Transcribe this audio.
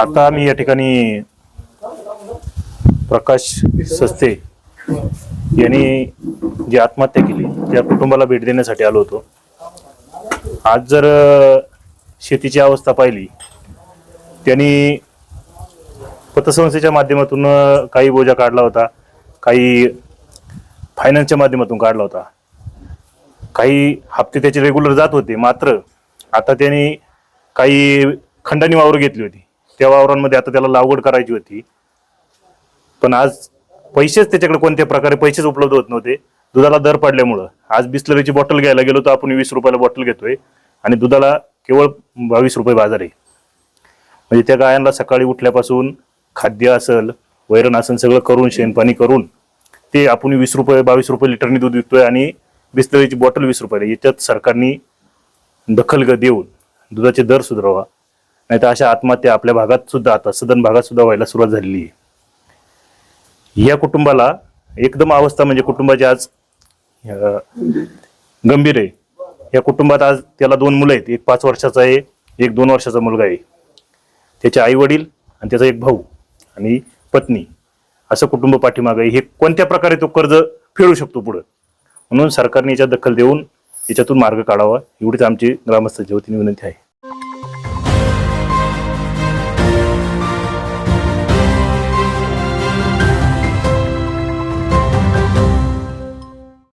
आता मी या ठिकाणी प्रकाश सस्ते यांनी जी आत्महत्या केली त्या कुटुंबाला भेट देण्यासाठी आलो होतो. आज जर शेतीची अवस्था पाहिली त्यांनी पतसंस्थेच्या माध्यमातून काही बोजा काढला होता काही फायनान्सच्या माध्यमातून काढला होता. काही हप्ते त्याचे रेग्युलर जात होते मात्र आता त्यांनी काही खंडानी वावर घेतली होती. त्या वावरांमध्ये आता त्याला लागवड करायची होती. पण आज पैसेच त्याच्याकडे कोणत्या प्रकारे पैसेच उपलब्ध होत नव्हते. दुधाला दर पडल्यामुळं. आज बिस्लरीची बॉटल घ्यायला गेलो तर आपण वीस रुपयाला बॉटल घेतोय. आणि दुधाला केवळ बावीस रुपये बाजार आहे. म्हणजे त्या गायांना सकाळी उठल्यापासून खाद्य असेल वैरण असेल सगळं करून शेणपाणी करून ते आपण वीस रुपये बावीस रुपये लिटरनी दूध विकतोय आणि बिस्लरीची बॉटल वीस रुपयाला याच्यात सरकारने दखल देऊन दुधाचे दर सुधारावा. नाही तर अशा आत्महत्या आपल्या भागात सुद्धा आता सदन भागात सुद्धा व्हायला सुरुवात झालेली आहे. या कुटुंबाला एकदम अवस्था म्हणजे कुटुंबाची आज गंभीर आहे. या कुटुंबात आज त्याला दोन मुलं आहेत. एक पाच वर्षाचा आहे एक दोन वर्षाचा मुलगा आहे. त्याचे आई वडील आणि त्याचा एक भाऊ आणि पत्नी असं कुटुंब पाठीमागं आहे. हे कोणत्या प्रकारे तो कर्ज फेडू शकतो पुढं? म्हणून सरकारने याच्यात दखल देऊन याच्यातून मार्ग काढावा. एवढीच आमची ग्रामस्थांच्या वतीने विनंती आहे.